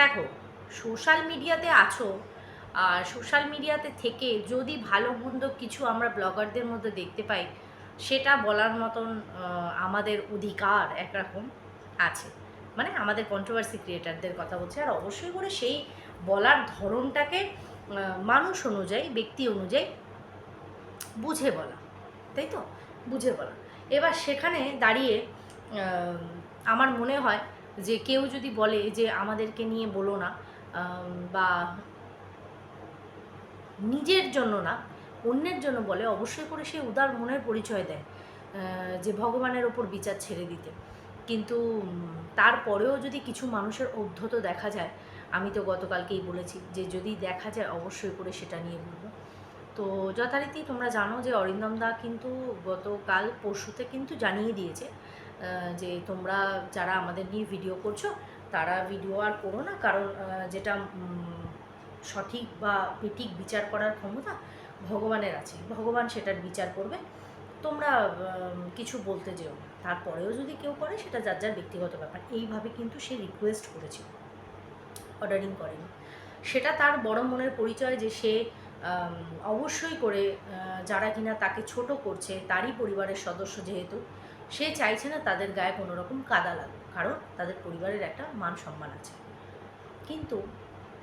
দেখো সোশ্যাল মিডিয়াতে আছো, আর সোশ্যাল মিডিয়াতে থেকে যদি ভালো মন্দ কিছু আমরা ব্লগারদের মধ্যে দেখতে পাই, সেটা বলার মতন আমাদের অধিকার একরকম আছে। মানে আমাদের কন্ট্রোভার্সি ক্রিয়েটারদের কথা বলছে, আর অবশ্যই করে সেই বলার ধরনটাকে মানুষ অনুযায়ী, ব্যক্তি অনুযায়ী বুঝে বলা, তাই তো? বুঝে বলা। এবার সেখানে দাঁড়িয়ে আমার মনে হয় যে কেউ যদি বলে যে আমাদেরকে নিয়ে বলো না বা নিজের জন্য না, অন্যের জন্য বলে, অবশ্যই করে সে উদার মনের পরিচয় দেয় যে ভগবানের ওপর বিচার ছেড়ে দিতে। কিন্তু তারপরেও যদি কিছু মানুষের অধ্যত দেখা যায়, আমি তো গতকালকেই বলেছি যে যদি দেখা যায়, অবশ্যই করে সেটা নিয়ে বলব। তো যথারীতি তোমরা জানো যে অরিন্দম দা কিন্তু গতকাল, পরশুতে কিন্তু জানিয়ে দিয়েছে যে তোমরা যারা আমাদের নিয়ে ভিডিও করছ, তারা ভিডিও আর করো না। কারণ যেটা সঠিক বা বেঠিক বিচার করার ক্ষমতা ভগবানের আছে। ভগবান সেটার বিচার করবে। তোমরা কিছু বলতে যেও। তারপরেও যদি কেউ করে, সেটা যার যার ব্যক্তিগত ব্যাপার। এইভাবে কিন্তু সে রিকোয়েস্ট করেছিল। অর্ডারিং করেনি। সেটা তার বড় মনের পরিচয় যে সে অবশ্যই করে যারা কিনা তাকে ছোট করছে, তারই পরিবারের সদস্য যেহেতু সে চাইছে না তাদের গায়ে কোনো রকম কাদা লাগুক, কারণ তাদের পরিবারের একটা মান সম্মান আছে। কিন্তু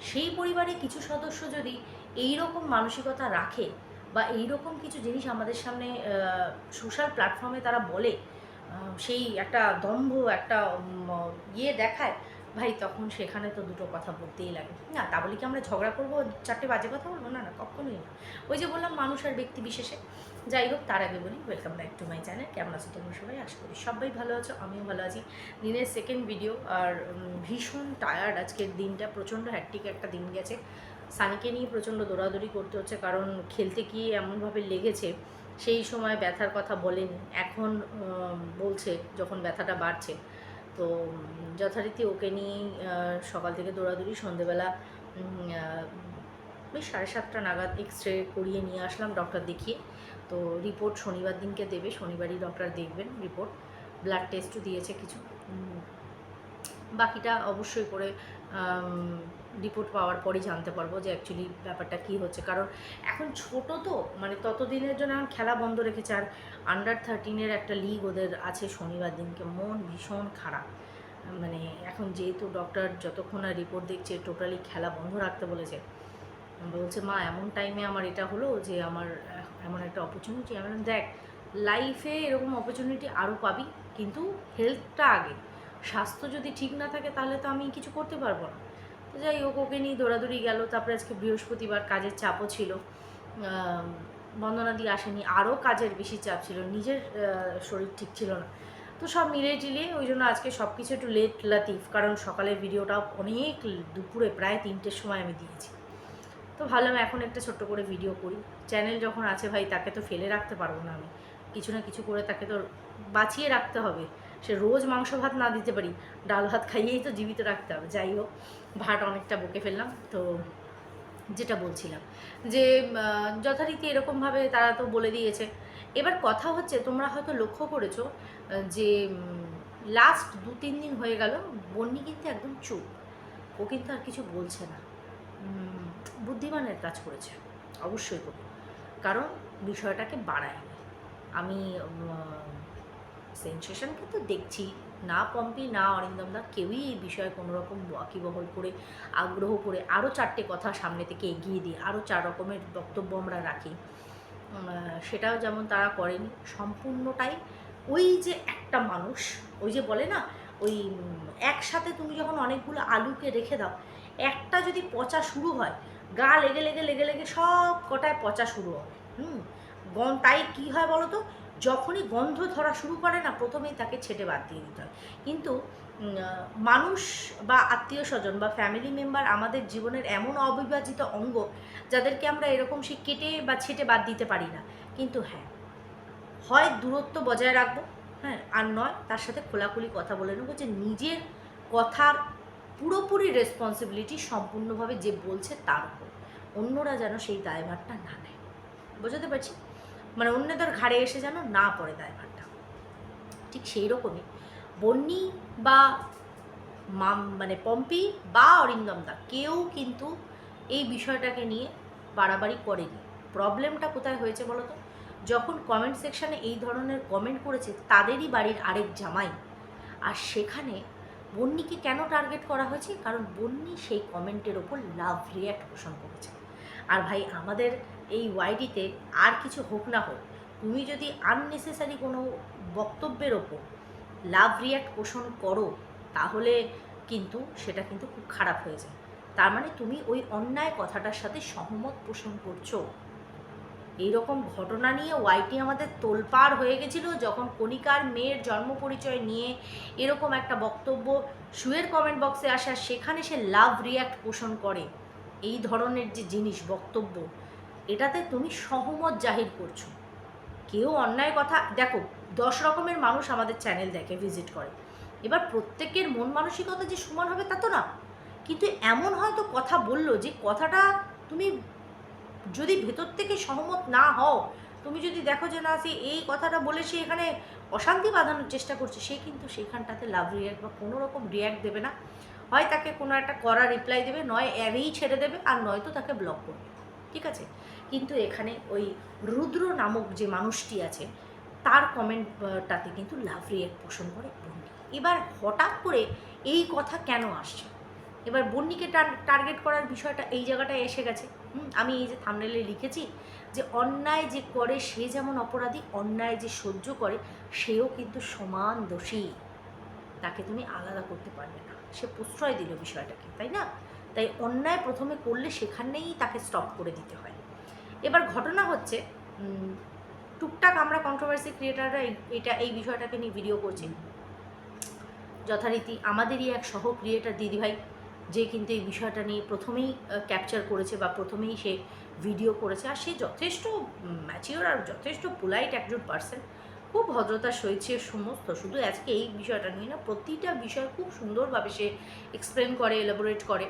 সেই পরিবারে কিছু সদস্য যদি এই রকম মানসিকতা রাখে বা এই রকম কিছু জিনিস আমাদের সামনে সোশ্যাল প্ল্যাটফর্মে তারা বলে সেই একটা দম্ভ, একটা ইয়ে দেখায় ভাই, তখন সেখানে তো দুটো কথা বলতেই লাগে। না, তা বলে কি আমরা ঝগড়া করব? চারটে বাজে কথা বলব? না না, কখনোই না। ওই যে বললাম, মানুষ আর ব্যক্তি বিশেষে। যাই হোক, তার আগে বলি welcome back to my channel কেমন আছো তোমরা সবাই? আশা করি সবাই ভালো আছো, আমিও ভালো আছি। দিনের সেকেন্ড ভিডিও আর ভীষণ টায়ার্ড আজকের দিনটা। প্রচণ্ড হ্যাকটিক একটা দিন গেছে। সানিকে নিয়ে প্রচণ্ড দৌড়াদৌড়ি করতে হচ্ছে, কারণ খেলতে গিয়ে এমনভাবে লেগেছে, সেই সময় ব্যথার কথা বলেনি। এখন বলছে, যখন ব্যথাটা বাড়ছে তো যথারীতি ওকে নিয়েই সকাল থেকে দৌড়াদৌড়ি, সন্ধেবেলা বেশ সাড়ে সাতটা নাগাদ এক্স রে করিয়ে নিয়ে আসলাম ডক্টর দেখিয়ে। তো রিপোর্ট শনিবার দিনকে দেবে, শনিবারই ডক্টর দেখবেন রিপোর্ট। ব্লাড টেস্টও দিয়েছে কিছু। বাকিটা অবশ্যই করে রিপোর্ট পাওয়ার পরই জানতে পারব যে অ্যাকচুয়ালি ব্যাপারটা কী হচ্ছে। কারণ এখন ছোট তো মানে ততদিনের জন্য এখন খেলা বন্ধ রেখেছে আর আন্ডার থার্টিনের একটা লিগ ওদের আছে শনিবার দিনকে। মন ভীষণ খারাপ। মানে এখন যেহেতু ডক্টর যতক্ষণ আর রিপোর্ট দেখছে টোটালি খেলা বন্ধ রাখতে বলেছে। বলছে, মা, এমন টাইমে আমার এটা হলো যে আমার এমন একটা অপরচুনিটি আমি দেখ লাইফে এরকম অপরচুনিটি আরও পাবি, কিন্তু হেলথটা আগে। স্বাস্থ্য যদি ঠিক না থাকে, তাহলে তো আমি কিছু করতে পারব না। তো যাই হোক ওকে নিয়ে দৌড়াদৌড়ি গেল। তারপরে আজকে বৃহস্পতিবার কাজের চাপও ছিল। আম, বন্দনাদি আসেনি। আরও কাজের বেশি চাপ ছিল। নিজের শরীর ঠিক ছিল না। তো সব মিলিয়ে টিলিয়ে ওই জন্য আজকে সব কিছু একটু লেট লাতিফ কারণ সকালের ভিডিওটা অনেক দুপুরে প্রায় তিনটের সময় আমি দিয়েছি। তো ভাবলাম এখন একটা ছোট্ট করে ভিডিও করি। চ্যানেল যখন আছে ভাই তাকে তো ফেলে রাখতে পারব না আমি। কিছু না কিছু করে তাকে তো বাঁচিয়ে রাখতে হবে। সে রোজ মাংস ভাত না দিতে পারি, ডাল ভাত খাইয়েই তো জীবিত রাখতে হবে। যাই হোক, ভাত অনেকটা বকে ফেললাম। তো যেটা বলছিলাম যে যথারীতি এরকমভাবে তারা তো বলে দিয়েছে। এবার কথা হচ্ছে, তোমরা হয়তো লক্ষ্য করেছ যে লাস্ট দু তিন দিন হয়ে গেল বন্যি কিন্তু একদম চুপ। ও কিন্তু আর কিছু বলছে না। বুদ্ধিমানের কাজ করেছে, অবশ্যই করবে। কারণ বিষয়টাকে বাড়ায় আমি সেন্সেশনকে তো দেখছি না পম্পি, না অরিন্দম দা কেউই এই বিষয়ে কোনো রকম ওয়াকিবহল করে, আগ্রহ করে আরও চারটে কথা সামনে থেকে এগিয়ে দিয়ে আরও চার রকমের বক্তব্য আমরা রাখি। সেটাও যেমন তারা করেন, সম্পূর্ণটাই ওই যে একটা মানুষ, ওই যে বলে না, ওই একসাথে তুমি যখন অনেকগুলো আলুকে রেখে দাও, একটা যদি পচা শুরু হয়, গা লেগে লেগে লেগে লেগে সব কটায় পচা শুরু হয় হুম গন তাই কী হয় বলো তো যখনই গন্ধ ধরা শুরু করে না, প্রথমেই তাকে ছেটে বাদ দিয়ে দিতে হয়। কিন্তু মানুষ বা আত্মীয় স্বজন বা ফ্যামিলি মেম্বার আমাদের জীবনের এমন অবিভাজিত অঙ্গ যাদেরকে আমরা এরকম সে কেটে বা ছেটে বাদ দিতে পারি না। কিন্তু হ্যাঁ হয় দূরত্ব বজায় রাখব হ্যাঁ আর নয় তার সাথে খোলাখুলি কথা বলে নেব যে নিজের কথার পুরোপুরি রেসপন্সিবিলিটি সম্পূর্ণভাবে যে বলছে তার উপর। অন্যরা যেন সেই দায়ভারটা না নেয়। বোঝাতে পারছি? মানে অন্যদের ঘাড়ে এসে যেন না পড়ে দায়ভারটা। ঠিক সেই রকমই বন্যি বা মাম মানে পম্পি বা অরিন্দম দা কেউ কিন্তু এই বিষয়টাকে নিয়ে বাড়াবাড়ি করেনি। প্রবলেমটা কোথায় হয়েছে বলো তো? যখন কমেন্ট সেকশানে এই ধরনের কমেন্ট করেছে, তাদেরই বাড়ির আরেক জামাই। আর সেখানে বন্নিকে কেন টার্গেট করা হয়েছে? কারণ বন্নি সেই কমেন্টের ওপর লাভ রিয়াক্ট পোষণ করেছে। আর ভাই, আমাদের এই ওয়াইডিতে আর কিছু হোক না হোক, তুমি যদি আননেসেসারি কোনো বক্তব্যের ওপর লাভ রিয়াক্ট পোষণ করো, তাহলে কিন্তু সেটা কিন্তু খুব খারাপ হয়ে যায়। তার মানে তুমি ওই অন্যায় কথাটার সাথে সহমত পোষণ করছ। এইরকম ঘটনা নিয়ে ওয়াইটি আমাদের তোলপাড় হয়ে গেছিল যখন কণিকার মেয়ের জন্ম পরিচয় নিয়ে এরকম একটা বক্তব্য শুয়ের কমেন্ট বক্সে আসা সেখানে সে লাভ রিয়াক্ট পোষণ করে। এই ধরনের যে জিনিস, বক্তব্য এটাতে তুমি সহমত জাহির করছ। কেউ অন্যায় কথা, দেখো, দশ রকমের মানুষ আমাদের চ্যানেল দেখে ভিজিট করে। এবার প্রত্যেকের মন মানসিকতা যে সমান হবে তা তো না। কিন্তু এমন হয়তো কথা বলল যে কথাটা তুমি যদি ভেতর থেকে সহমত না হও, তুমি যদি দেখো যে না, সে এই কথাটা বলে সে এখানে অশান্তি বাঁধানোর চেষ্টা করছে, সে কিন্তু সেখানটাতে লাভ রিয়াক্ট বা কোনো রকম রিয়াক্ট দেবে না। হয় তাকে কোনো একটা করা রিপ্লাই দেবে, নয় অ্যাভেই ছেড়ে দেবে, আর নয়তো তাকে ব্লক করবে। ঠিক আছে? কিন্তু এখানে ওই রুদ্র নামক যে মানুষটি আছে, তার কমেন্টটাতে কিন্তু লাভ রিয়াক্ট পোষণ করে বন্নি। এবার হঠাৎ করে এই কথা কেন আসছে? এবার বন্নিকে টার্গেট করার বিষয়টা এই জায়গাটায় এসে গেছে। আমি এই যে থামনেলে লিখেছি যে অন্যায় যে করে সে যেমন অপরাধী, অন্যায় যে সহ্য করে সেও কিন্তু সমান দোষী। তাকে তুমি আলাদা করতে পারবে না। সে প্রশ্রয় দিল বিষয়টাকে, তাই না? তাই অন্যায় প্রথমে করলে সেখানেই তাকে স্টপ করে দিতে হয়। এবার ঘটনা হচ্ছে টুকটাক আমরা কন্ট্রোভার্সি ক্রিয়েটাররা এটা এই বিষয়টাকে নিয়ে ভিডিও করছি। যথারীতি আমাদেরই এক সহ ক্রিয়েটার দিদিভাই যে কিন্তু এই বিষয়টা নিয়ে প্রথমেই ক্যাপচার করেছে বা প্রথমেই সে ভিডিও করেছে। আর সে যথেষ্ট ম্যাচিওর আর যথেষ্ট পোলাইট একজন পার্সন খুব ভদ্রতার সহিত সে সমস্ত শুধু আজকে এই বিষয়টা নিয়ে না প্রতিটা বিষয় খুব সুন্দরভাবে সে এক্সপ্লেন করে এলাবোরেট করে।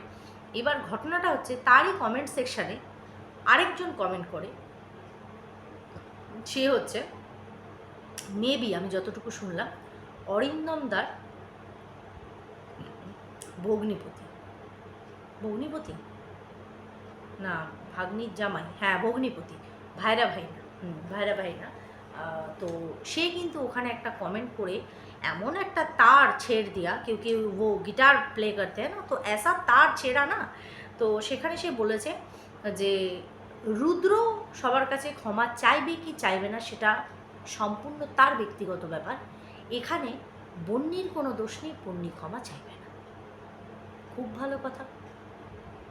এবার ঘটনাটা হচ্ছে তারই কমেন্ট সেকশানে আরেকজন কমেন্ট করে। সে হচ্ছে মেবি আমি যতটুকু শুনলাম, অরিন্দম দার ভগ্নিপতি। ভগ্নিপতি? না, ভাগ্নির জামাই। হ্যাঁ ভগ্নিপতি। ভাইরা ভাই না হুম, ভাইরা ভাই না তো সে কিন্তু ওখানে একটা কমেন্ট করে, এমন একটা তার ছেড় দিয়া, কেউ কেউ ও গিটার প্লে করতে, না? তো এসা তার ছেঁড়া না? তো সেখানে সে বলেছে যে, রুদ্র সবার কাছে ক্ষমা চাইবে কি চাইবে না সেটা সম্পূর্ণ তার ব্যক্তিগত ব্যাপার। এখানে বন্যির কোনো দোষ নেই, বন্যি ক্ষমা চাইবে না। খুব ভালো কথা।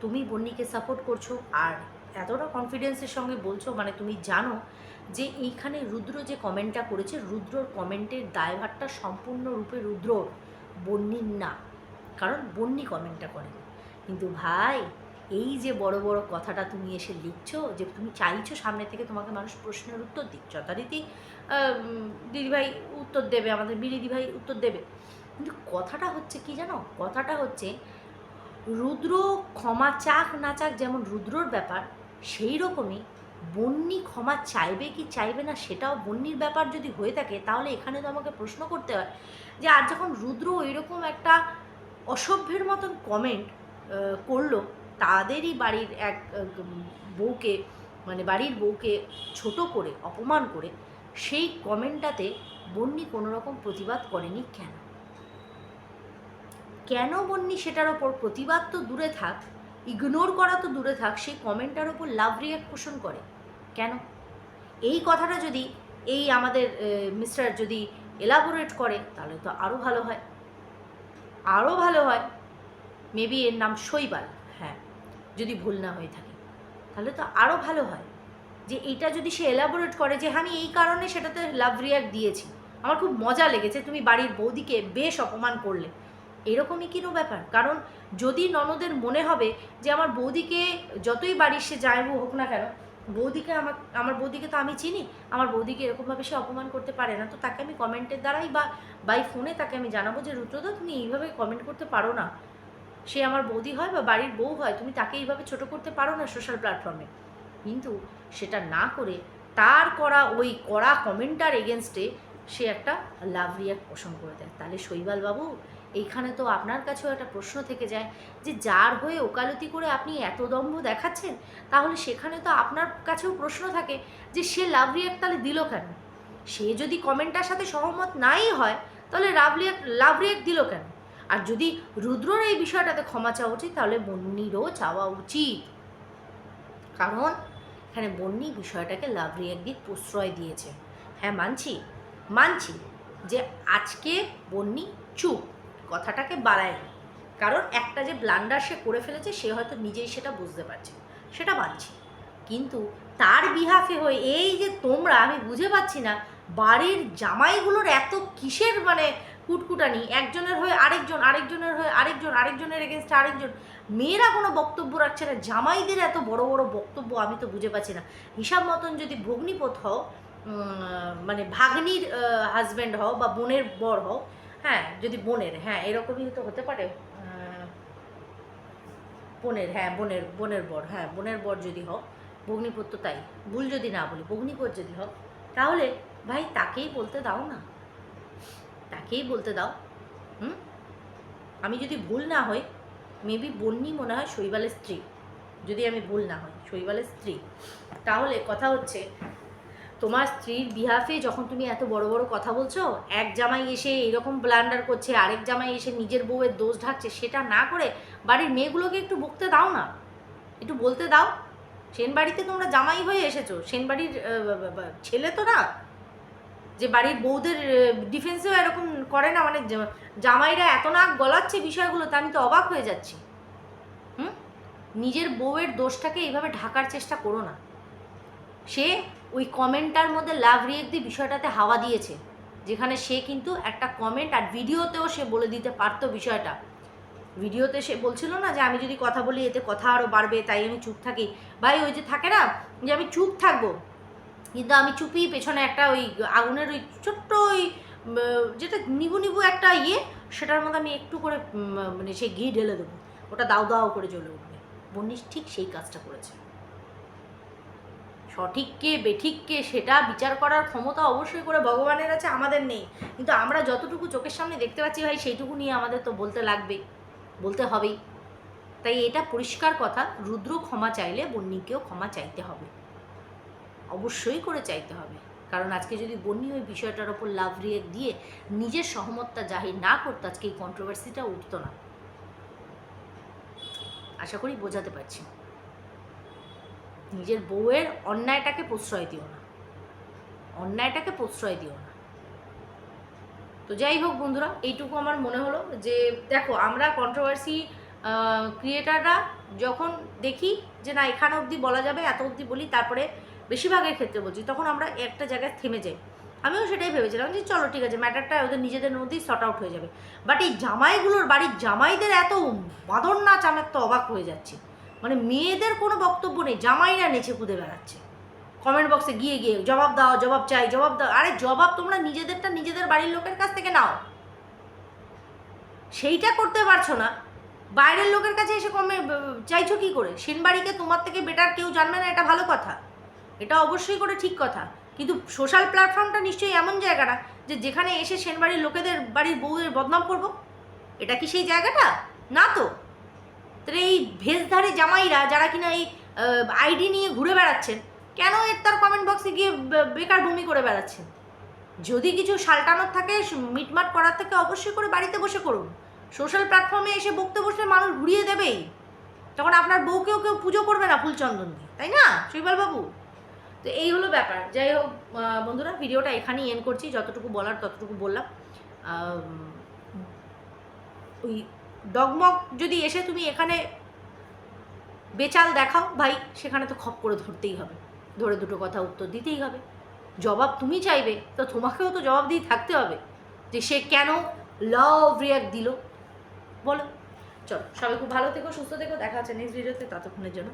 তুমি বন্নিকে সাপোর্ট করছ আর এতটা কনফিডেন্সের সঙ্গে বলছো মানে তুমি জানো যে এইখানে রুদ্র যে কমেন্টটা করেছে, রুদ্রর কমেন্টের দায়ভারটা সম্পূর্ণরূপে রুদ্র বন্যির না। কারণ বন্যি কমেন্টটা করেনি। কিন্তু ভাই এই যে বড় বড় কথাটা তুমি এসে লিখছো, যে তুমি চাইছো সামনে থেকে তোমাকে মানুষ প্রশ্নের উত্তর দিক, যথারীতি দিদিভাই উত্তর দেবে, আমাদের বিরিদি ভাই উত্তর দেবে। কিন্তু কথাটা হচ্ছে কি জানো? কথাটা হচ্ছে, রুদ্র ক্ষমা চাক না চাক যেমন রুদ্রর ব্যাপার সেই রকমই বন্যি ক্ষমা চাইবে কি চাইবে না সেটাও বন্যির ব্যাপার যদি হয়ে থাকে, তাহলে এখানে তো আমাকে প্রশ্ন করতে হয় যে, আর যখন রুদ্র এরকম একটা অসভ্যের মতন কমেন্ট করল তাদেরই বাড়ির এক বউকে মানে বাড়ির বউকে ছোট করে, অপমান করে সেই কমেন্টটাতে বন্যি কোনো রকম প্রতিবাদ করেনি কেন? কেন বন্যি সেটার ওপর প্রতিবাদ তো দূরে থাক ইগনোর করা তো দূরে থাক, সেই কমেন্টটার ওপর লাভ রিয়াক্ট পোষণ করে? কেন? এই কথাটা যদি এই আমাদের মিস্টার যদি এলাবোরেট করে, তাহলে তো আরও ভালো হয়। আরও ভালো হয়। মেবি এর নাম শৈবাল হ্যাঁ। যদি ভুল না হয়ে থাকে। তাহলে তো আরও ভালো হয় যে এটা যদি সে এলাবোরেট করে যে আমি এই কারণে সেটাতে লাভ রিয়াক্ট দিয়েছি। আমার খুব মজা লেগেছে, তুমি বাড়ির বৌদিকে বেশ অপমান করলে। এরকমই কিনো ব্যাপার? কারণ যদি ননদের মনে হবে যে আমার বৌদিকে যতই বাড়ির সে যাইবো হোক না কেন, বৌদিকে আমার আমার বৌদিকে তো আমি চিনি, আমার বৌদিকে এরকমভাবে সে অপমান করতে পারে না, তো তাকে আমি কমেন্টের দ্বারাই বা বাই ফোনে তাকে আমি জানাব যে, রুদ্রদা, তুমি এইভাবে কমেন্ট করতে পারো না। সে আমার বৌদি হয় বা বাড়ির বউ হয়, তুমি তাকে এইভাবে ছোট করতে পারো না সোশ্যাল প্ল্যাটফর্মে কিন্তু সেটা না করে তার করা ওই করা কমেন্টার এগেনস্টে সে একটা লাভ রিয়াক্ট পোষণ করে দেয়। তাহলে শৈবাল বাবু এইখানে তো আপনার কাছেও একটা প্রশ্ন থেকে যায় যে যার হয়ে ওকালতি করে আপনি এত দম্ভ দেখাচ্ছেন, তাহলে সেখানে তো আপনার কাছেও প্রশ্ন থাকে যে সে লাভ রিয়াক্ট তাহলে দিল কেন? সে যদি কমেন্টটার সাথে সহমত নাই হয়, তাহলে লাভ রিয়াক্ট লাভ রিয়াক্ট দিল কেন? আর যদি রুদ্রর এই বিষয়টাতে ক্ষমা চাওয়া উচিত, তাহলে বন্নিরও চাওয়া উচিত। কারণ এখানে বন্নি বিষয়টাকে লাভ রিয়াক্ট দিয়ে প্রশ্রয় দিয়েছে। হ্যাঁ মানছি মানছি যে আজকে বন্নি চুপ, কথাটাকে বাড়ায়নি। কারণ একটা যে ব্লান্ডার সে করে ফেলেছে, সে হয়তো নিজেই সেটা বুঝতে পারছে, সেটা মানছি। কিন্তু তার বিহাফে হয়ে এই যে তোমরা, আমি বুঝে পাচ্ছি না, বাড়ির জামাইগুলোর এত কিসের মানে কুটকুটানি, একজনের হয়ে আরেকজন, আরেকজনের হয়ে আরেকজন, আরেকজনের এগেনস্টে আরেকজন। মেয়েরা কোনো বক্তব্য রাখছে না, জামাইদের এত বড় বড় বক্তব্য আমি তো বুঝে পাচ্ছি না। হিসাব মতন যদি ভগ্নিপথ হও মানে ভাগ্নির হাজব্যান্ড হও বা বোনের বর হও হ্যাঁ যদি বোনের হ্যাঁ এরকমই তো হতে পারে বোনের হ্যাঁ বোনের বোনের বর হ্যাঁ বোনের বর যদি হও তো তাই, ভুল যদি না বলি, ভগ্নিপত যদি হও, তাহলে ভাই তাকেই বলতে দাও না। তাকেই বলতে দাও। হুম? আমি যদি ভুল না হই মেবি বন্যি মনে হয় শৈবালের স্ত্রী। যদি আমি ভুল না হই, শৈবালের স্ত্রী। তাহলে কথা হচ্ছে, তোমার স্ত্রীর বিহাফে যখন তুমি এত বড় বড় কথা বলছো, এক জামাই এসে এরকম ব্লান্ডার করছে, আরেক জামাই এসে নিজের বউয়ের দোষ ঢাকছে, সেটা না করে বাড়ির মেয়েগুলোকে একটু বকতে দাও না। একটু বলতে দাও। সেন বাড়িতে তোমরা জামাই হয়ে এসেছ। সেন বাড়ির ছেলে তো না যে বাড়ির বউদের ডিফেন্সেও এরকম করে না মানে জামাইরা এত নাক গলাচ্ছে বিষয়গুলো, তা আমি তো অবাক হয়ে যাচ্ছি। হুম? নিজের বউয়ের দোষটাকে এইভাবে ঢাকার চেষ্টা করো না। সে ওই কমেন্টটার মধ্যে লাভ রিয়েক্ট দিয়ে বিষয়টাতে হাওয়া দিয়েছে, যেখানে সে কিন্তু একটা কমেন্ট আর ভিডিওতেও সে বলে দিতে পারতো বিষয়টা। ভিডিওতে সে বলছিল না যে, আমি যদি কথা বলি, এতে কথা আরও বাড়বে, তাই আমি চুপ থাকি। ভাই, ওই যে থাকে না, যে আমি চুপ থাকব কিন্তু আমি চুপি পেছনে একটা ওই আগুনের ওই ছোট্ট ওই যেটা নিবু নিবু একটা ইয়ে সেটার মধ্যে আমি একটু করে মানে সেই ঘি ঢেলে দেবো। ওটা দাও দাও করে জ্বলে উঠবে। বন্নিশ ঠিক সেই কাজটা করেছে। সঠিককে বেঠিককে সেটা বিচার করার ক্ষমতা অবশ্যই করে ভগবানের আছে আমাদের নেই। কিন্তু আমরা যতটুকু চোখের সামনে দেখতে পাচ্ছি ভাই, সেইটুকু নিয়ে আমাদের তো বলতে লাগবে। বলতে হবেই। তাই এটা পরিষ্কার কথা, রুদ্র ক্ষমা চাইলে বন্নিকেও ক্ষমা চাইতে হবে। অবশ্যই করে চাইতে হবে। কারণ আজকে যদি বন্যি ওই বিষয়টার ওপর লাভ রিয়েক্ট দিয়ে নিজের সহমতটা জাহির না করতো, আজকে এই কন্ট্রোভার্সিটা উঠতো না। আশা করি বোঝাতে পারছি। নিজের বউয়ের অন্যায়টাকে প্রশ্রয় দিও না। অন্যায়টাকে প্রশ্রয় দিও না। তো যাই হোক বন্ধুরা, এইটুকু আমার মনে হলো যে, দেখো আমরা কন্ট্রোভার্সি ক্রিয়েটাররা যখন দেখি যে না, এখানে অবধি বলা যাবে, এত অবধি বলি, তারপরে বেশিরভাগের ক্ষেত্রে বলছি, তখন আমরা একটা জায়গায় থেমে যাই। আমিও সেটাই ভেবেছিলাম যে চলো ঠিক আছে, ম্যাটারটা ওদের নিজেদের মধ্যেই শর্ট আউট হয়ে যাবে। বাট এই জামাইগুলোর বাড়ির জামাইদের এত বাঁদর নাচ আমার তো অবাক হয়ে যাচ্ছে। মানে মেয়েদের কোনো বক্তব্য নেই, জামাইরা নেচে কুদে বেড়াচ্ছে। কমেন্ট বক্সে গিয়ে গিয়ে, জবাব দাও, জবাব চাই, জবাব দাও। আরে জবাব তোমরা নিজেদেরটা নিজেদের বাড়ির লোকের কাছ থেকে নাও। সেইটা করতে পারছ না। বাইরের লোকের কাছে এসে কমে চাইছো কি করে? সেনবাড়িকে তোমার থেকে বেটার কেউ জানবে না, এটা ভালো কথা। এটা অবশ্যই করে ঠিক কথা। কিন্তু সোশ্যাল প্ল্যাটফর্মটা নিশ্চয়ই এমন জায়গাটা যে যেখানে এসে সেনবাড়ির লোকেদের বাড়ির বউদের বদনাম করব? এটা কি সেই জায়গাটা? না তো। তাহলে এই ভেজধারী জামাইরা যারা কিনা এই আইডি নিয়ে ঘুরে বেড়াচ্ছেন, কেন এর তার কমেন্ট বক্সে গিয়ে বেকার ভূমি করে বেড়াচ্ছেন? যদি কিছু সালটানোর থাকে, মিটমাট করার থেকে অবশ্যই করে বাড়িতে বসে করুন। সোশ্যাল প্ল্যাটফর্মে এসে বকতে বসলে মানুষ ঘুরিয়ে দেবেই। তখন আপনার বউকেও কেউ পুজো করবে না ফুলচন্দন দিয়ে তাই না? শৈবাল বাবু তো এই হলো ব্যাপার। যাই হোক বন্ধুরা, ভিডিওটা এখানেই এন্ড করছি। যতটুকু বলার, ততটুকু বললাম। ওই ডগমগ যদি এসে তুমি এখানে বেচাল দেখাও, ভাই, সেখানে তো খপ করে ধরতেই হবে। ধরে দুটো কথা উত্তর দিতেই হবে। জবাব তুমি চাইবে, তো তোমাকেও তো জবাব দিয়ে থাকতে হবে যে সে কেন লাভ রিয়াক্ট দিল। বলো। চলো, সবাই খুব ভালো থেকো, সুস্থ থেকো। দেখা হচ্ছে নেক্সট ভিডিওতে ততক্ষণের জন্য।